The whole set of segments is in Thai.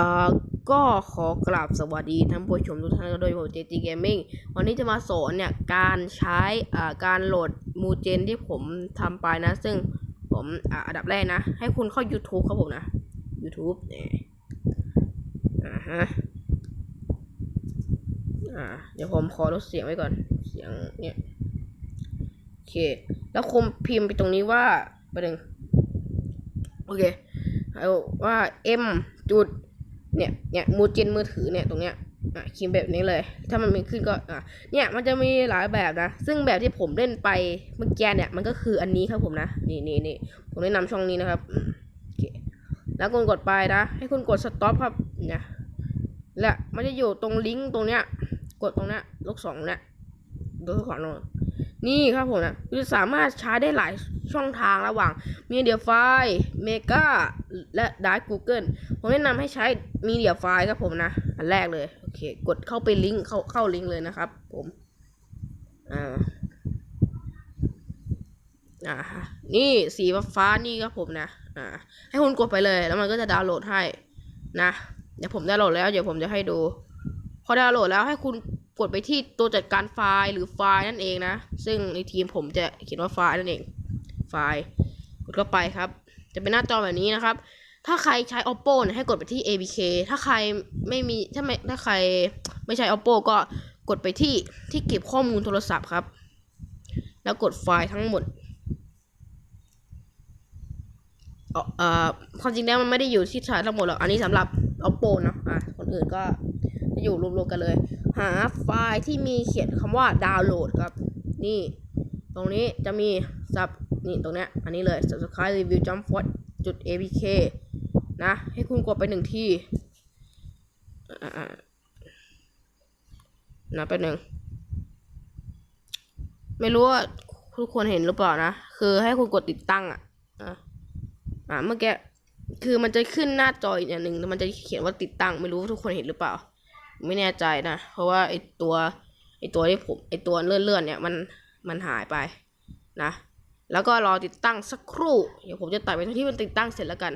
อ่าก็ขอกราบสวัสดีท่านผู้ชมทุกท่านกันด้วยผมเจจีเกมมิ่งวันนี้จะมาสอนเนี่ยการใช้อ่าการโหลดมูเจนที่ผมทำไปนะ ซึ่งผมอ่าอันดับแรกนะ ให้คุณเข้า YouTube ครับผมนะ YouTube เนี่ยอ่าฮะอ่าเดี๋ยวผมขอลดเสียงไว้ก่อนเสียงเนี่ยโอเค แล้วคุมพิมพ์ไปตรงนี้ว่าประเด็นโอเคเอาว่า M จุด เนี่ยเนี่ยมูจินมือถือเนี่ยตรงเนี้ยอะคีมแบบนี้เลย ถ้ามันมีขึ้นก็อะเนี่ยมันจะมีหลายแบบนะ ซึ่งแบบที่ผมเล่นไปเมื่อกี้เนี่ยมันก็คืออันนี้ครับผมนะ นี่นี่นี่ผมแนะนำช่องนี้นะครับโอเคแล้วคุณกดไปนะ ให้คุณกดสต็อปครับเนี่ยและมันจะอยู่ตรงลิงก์ตรงเนี้ย กดตรงเนี้ยลูกศรเนี่ยดูลูกศรลง นี่ครับผมนะคือสามารถใช้ได้หลายช่องทางระหว่างมีเดียไฟเมกาและดาร์ Google ผมแนะนำให้ใช้มีเดียไฟล์ครับผมนะ อันแรกเลย โอเค กดเข้าไปลิงก์เข้าเข้าลิงก์เลยนะครับผมอ่าอ่านี่สีฟ้านี่ครับผมนะอ่าให้คุณกดไปเลยแล้วมันก็จะดาวน์โหลดให้นะ เดี๋ยวผมดาวน์โหลดแล้วเดี๋ยวผมจะให้ดู พอดาวน์โหลดแล้วให้คุณ กดไปที่ตัวจัดการไฟล์หรือไฟล์นั่นเองนะ ซึ่งในทีมผมจะเขียนว่าไฟล์นั่นเอง ไฟล์ กดเข้าไปครับ จะเป็นหน้าจอแบบนี้นะครับ ถ้าใครใช้ oppo เนี่ยให้กดไปที่ abk ถ้าใครไม่มี ถ้าไม่ ถ้าใครไม่ใช้ oppo ก็กดไปที่ที่เก็บข้อมูลโทรศัพท์ครับ แล้วกดไฟล์ทั้งหมดเอ่อความจริงแล้วมันไม่ได้อยู่ที่ชาทั้งหมดหรอก อันนี้สำหรับ oppo เนอะอะ คนอื่นก็จะอยู่รวมๆกันเลย หาไฟล์ที่มีเขียนคำว่าดาวน์โหลดครับ นี่ ตรงนี้จะมีซับนี่ตรงเนี้ยอันนี้เลย subscribe review jump force จุด apk นะ ให้คุณกดไปหนึ่งที่อ่าๆนะไปหนึ่ง ไม่รู้ว่าทุกคนเห็นหรือเปล่านะ คือให้คุณกดติดตั้งอะอะอ่าเมื่อกี้คือมันจะขึ้นหน้าจออีกอย่างหนึ่งแล้วมันจะเขียนว่าติดตั้ง ไม่รู้ว่าทุกคนเห็นหรือเปล่า ไม่แน่ใจนะ เพราะว่าไอตัวไอตัวที่ผมไอตัวเลื่อนๆเนี่ยมันมันหายไปนะ แล้วก็รอติดตั้งสักครู่ เดี๋ยวผมจะตัดไปที่มันติดตั้งเสร็จแล้วกัน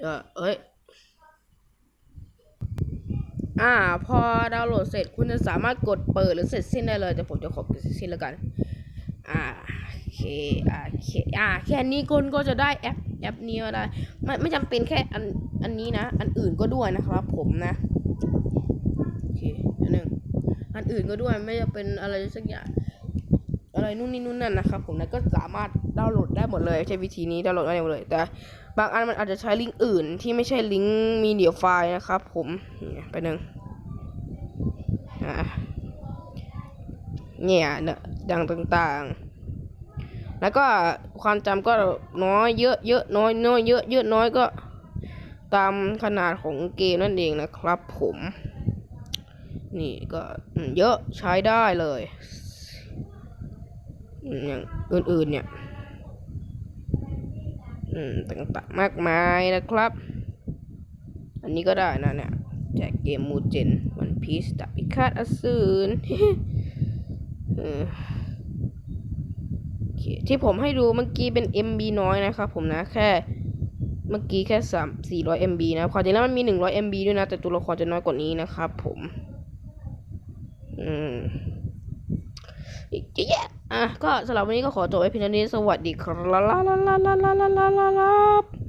เออเอ้ย อ่า พอดาวน์โหลดเสร็จคุณจะสามารถกดเปิดหรือเสร็จสิ้นได้เลย แต่ผมจะขอกดเสร็จสิ้นแล้วกัน อ่าโอเคอ่าโอเคอ่าแค่นี้คุณก็จะได้แอปแอปนี้มาได้ไม่ไม่จำเป็นแค่อัน อันนี้นะ อันอื่นก็ด้วยนะครับ ผมนะโอเคอันหนึ่งอันอื่นก็ด้วยไม่จะเป็นอะไรสักอย่างอะไรนู่นนี่นู่นนั่นนะครับ ผมนะก็สามารถดาวน์โหลดได้หมดเลย ใช้วิธีนี้ดาวน์โหลดได้หมดเลย แต่ บางอันมันอาจจะใช้ลิงก์อื่นที่ไม่ใช่ลิงก์มีเดียไฟล์นะครับ ผมเนี่ยไปหนึ่งอ่าเนี่ยเนี่ยดังต่างๆ แล้วก็ความจำก็น้อยเยอะเยอะน้อยน้อยเยอะเยอะน้อยก็ ตามขนาดของเกมนั่นเองนะครับผม นี่ก็เยอะใช้ได้เลย อย่างอื่นๆเนี่ยต่างๆมากมายนะครับ อันนี้ก็ได้นะเนี่ยแจกเกมมูเจนวันพีซดับพิฆาตอสูรเออโอเคที่ผมให้ดูเมื่อกี้เป็น MB น้อยนะครับผมนะแค่ เมื่อกี้แค่สามสี่ร้อย MB นะความจริงแล้วมันมีหนึ่งร้อย MB ด้วยนะ แต่ตัวละครจะน้อยกว่านี้นะครับผม อืมอีกเยอะอะ ก็สำหรับวันนี้ก็ขอจบไว้เพียงเท่านี้ สวัสดีครับ